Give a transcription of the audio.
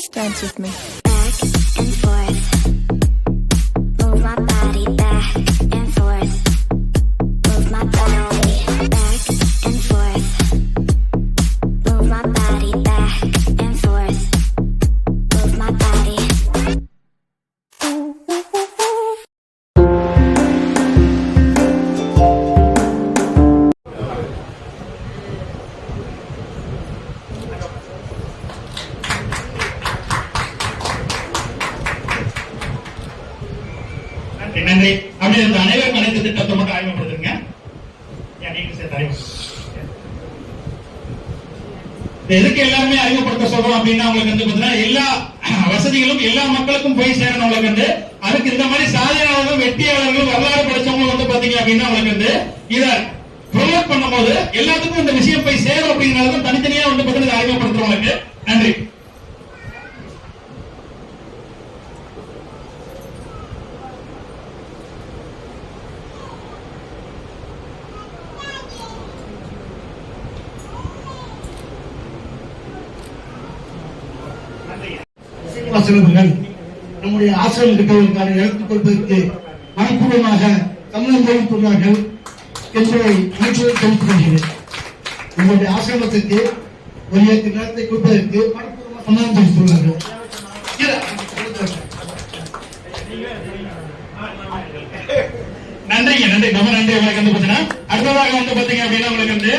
Dance with me. back நன்றி. நன்றி இந்த அனைவரும் அனைத்து திட்டத்தை மட்டும் அறிமுகப்படுத்துங்க. எதுக்கு எல்லாருமே அறிமுகப்படுத்த சொல்றோம் அப்படின்னா உங்களுக்கு வந்து பாத்தீங்கன்னா எல்லா வசதிகளும் எல்லா மக்களுக்கும் போய் சேரணும் உங்களுக்கு வந்து. அதுக்கு இந்த மாதிரி சாதனையாளர்கள் வெற்றியாளர்கள் வரலாறு படிச்சவங்க வந்து பாத்தீங்க அப்படின்னா உங்களுக்கு வந்து இதை ப்ரொமோட் பண்ணும்போது எல்லாத்துக்கும் இந்த விஷயம் போய் சேரும் அப்படிங்கறது தனித்தனியா வந்து பாத்தீங்கன்னா இதை அறிமுகப்படுத்துறோம் சீனிவாசனவர்கள் நம்முடைய ஆசிரியர் திட்டங்களுக்கான எடுத்துக் கொள்வதற்கு மனப்பூர்வமாக தமிழம் தெரிவித்துள்ளார்கள் என்பதை மகிழ்ச்சியோடு தெரிவித்துக் கொள்கிறேன். நம்முடைய ஆசிரமத்திற்கு ஒரு ஏக்கர் நேரத்தை கொடுப்பதற்கு மனப்பூர்வமாக சம்மதம் தெரிவித்துள்ளார்கள் நன்றிங்க நன்றி. ரொம்ப நன்றி. உங்களுக்கு வந்து பாத்தீங்கன்னா அடுத்ததாக வந்து பாத்தீங்க அப்படின்னா உங்களுக்கு வந்து